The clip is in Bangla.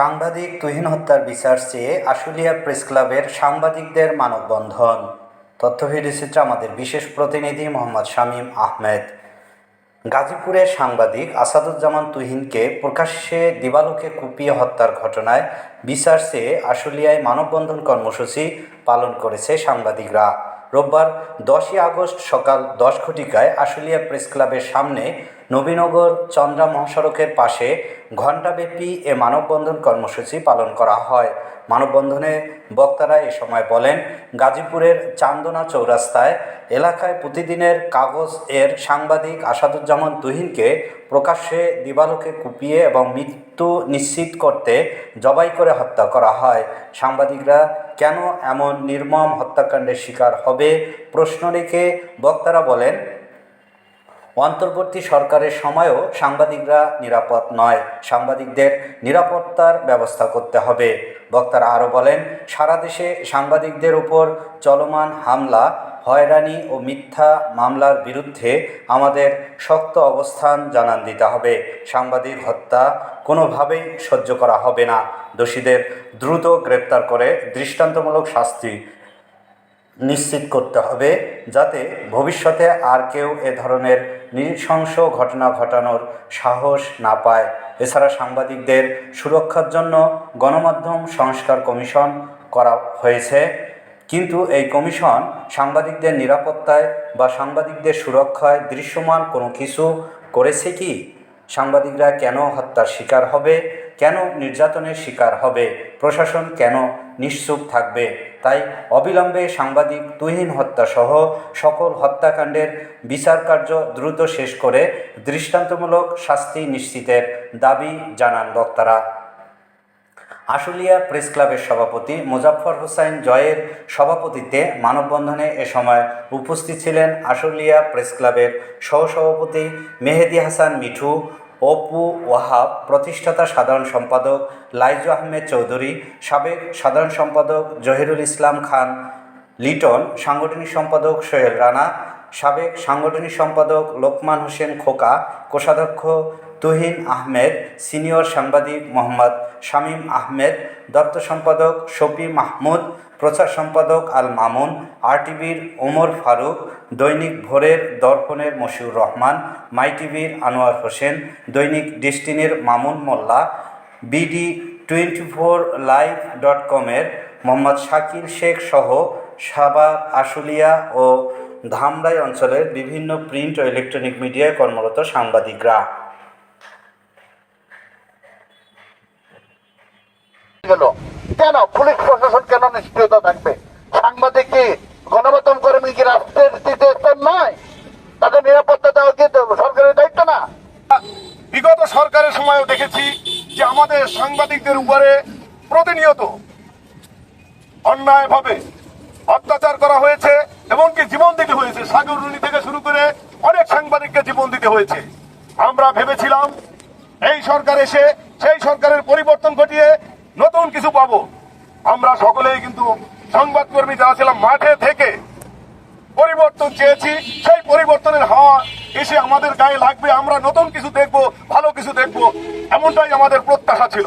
সাংবাদিক তুহিন হত্যার বিচার চেয়ে আশুলিয়া প্রেস ক্লাবের সাংবাদিকদের মানববন্ধন। তথ্য ভিডিওচিত্র আমাদের বিশেষ প্রতিনিধি মোহাম্মদ শামীম আহমেদ। গাজীপুরের সাংবাদিক আসাদুজ্জামান তুহিনকে প্রকাশ্যে দিবালোকে কুপিয়ে হত্যার ঘটনায় বিচার চেয়ে আশুলিয়ায় মানববন্ধন কর্মসূচি পালন করেছে সাংবাদিকরা। রোববার দশই আগস্ট সকাল দশ ঘটিকায় আশুলিয়া প্রেস ক্লাবের সামনে নবীনগর চন্দ্রা মহাসড়কের পাশে ঘণ্টাব্যাপী এ মানববন্ধন কর্মসূচি পালন করা হয়। মানববন্ধনে বক্তারা এ সময় বলেন, গাজীপুরের চান্দনা চৌরাস্তায় এলাকায় প্রতিদিনের কাগজ এর সাংবাদিক আসাদুজ্জামান তুহিনকে প্রকাশ্যে দিবালোকে কুপিয়ে এবং মৃত্যু নিশ্চিত করতে জবাই করে হত্যা করা হয়। সাংবাদিকরা, কেন এমন নির্মম হত্যাকাণ্ডের শিকার হবে? প্রশ্ন রেখে বক্তারা বলেন অন্তর্বর্তী সরকারের সময়ও সাংবাদিকরা নিরাপদ নয়। সাংবাদিকদের নিরাপত্তার ব্যবস্থা করতে হবে। বক্তারা আরও বলেন, সারা দেশে সাংবাদিকদের উপর চলমান হামলা, হয়রানি ও মিথ্যা মামলার বিরুদ্ধে আমাদের শক্ত অবস্থান জানান দিতে হবে। সাংবাদিক হত্যা কোনোভাবেই সহ্য করা হবে না। দোষীদের দ্রুত গ্রেপ্তার করে দৃষ্টান্তমূলক শাস্তি নিশ্চিত করতে হবে যাতে ভবিষ্যতে আর কেউ এ ধরনের নৃশংস ঘটনা ঘটানোর সাহস না পায়। এছাড়া সাংবাদিকদের সুরক্ষার জন্য গণমাধ্যম সংস্কার কমিশন করা হয়েছে। কিন্তু এই কমিশন সাংবাদিকদের নিরাপত্তায় বা সাংবাদিকদের সুরক্ষায় দৃশ্যমান কোনো কিছু করেছে কি? সাংবাদিকরা কেন হত্যার শিকার হবে? কেন নির্যাতনের শিকার হবে? প্রশাসন কেন নিশ্চুপ থাকবে? তাই অবিলম্বে সাংবাদিক তুহিন হত্যাসহ সকল হত্যাকাণ্ডের বিচার কার্য দ্রুত শেষ করে দৃষ্টান্তমূলক শাস্তি নিশ্চিতের দাবি জানান বক্তারা। আশুলিয়া প্রেস ক্লাবের সভাপতি মোজাফফর হোসাইন জয়ের সভাপতিত্বে মানববন্ধনে এ সময় উপস্থিত ছিলেন আশুলিয়া প্রেস ক্লাবের সহসভাপতি মেহেদি হাসান মিঠু অপু ওয়াহাব, প্রতিষ্ঠাতা সাধারণ সম্পাদক লাইজু আহমেদ চৌধুরী, সাবেক সাধারণ সম্পাদক জহিরুল ইসলাম খান লিটন, সাংগঠনিক সম্পাদক সোহেল রানা সাবেক সাংগঠনিক সম্পাদক লোকমান হোসেন খোকা, কোষাধ্যক্ষ তুহিন আহমেদ, সিনিয়র সাংবাদিক মোহাম্মদ শামীম আহমেদ, দপ্তর সম্পাদক শফি মাহমুদ, প্রচার সম্পাদক আল মামুন, আরটিভির ওমর ফারুক, দৈনিক ভোরের দর্পণের মশিউর রহমান মাই টিভির আনোয়ার হোসেন, দৈনিক ডেস্টিনির Mamun Mollah, BD twenty four live dot কমের মোহাম্মদ শাকিল শেখ সহ সাভার আশুলিয়া ও ধামরাই অঞ্চলের বিভিন্ন প্রিন্ট ও ইলেকট্রনিক মিডিয়ায় কর্মরত সাংবাদিকরা। গেল কেন? পুলিশ প্রশাসন কেন নিষ্ক্রিয়তা থাকবে? সাংবাদিক কি গণমাধ্যম কর্মী কি রাষ্ট্রের তৃতীয় নয়? তাদের নিরাপত্তা দেওয়া কি সরকারের দায়িত্ব না? বিগত সরকারের সময়ও দেখেছি যে আমাদের সাংবাদিকদের উপরে প্রতিনিয়ত অন্যায়ভাবে অত্যাচার করা হয়েছে, এমনকি জীবন দিতে হয়েছে। সাগর রুনি থেকে শুরু করে অনেক সাংবাদিককে জীবন দিতে হয়েছে। আমরা ভেবেছিলাম, এই সরকার এসে সেই সরকারের পরিবর্তন ঘটিয়ে নতুন কিছু পাবো। আমরা সকলেই কিন্তু সংবাদকর্মী যারা ছিলাম, মাঠে থেকে পরিবর্তন চেয়েছি। সেই পরিবর্তনের হাওয়া এসে আমাদের গায়ে লাগবে। আমরা নতুন কিছু দেখব, ভালো কিছু দেখব। এমনটাই আমাদের প্রত্যাশা ছিল।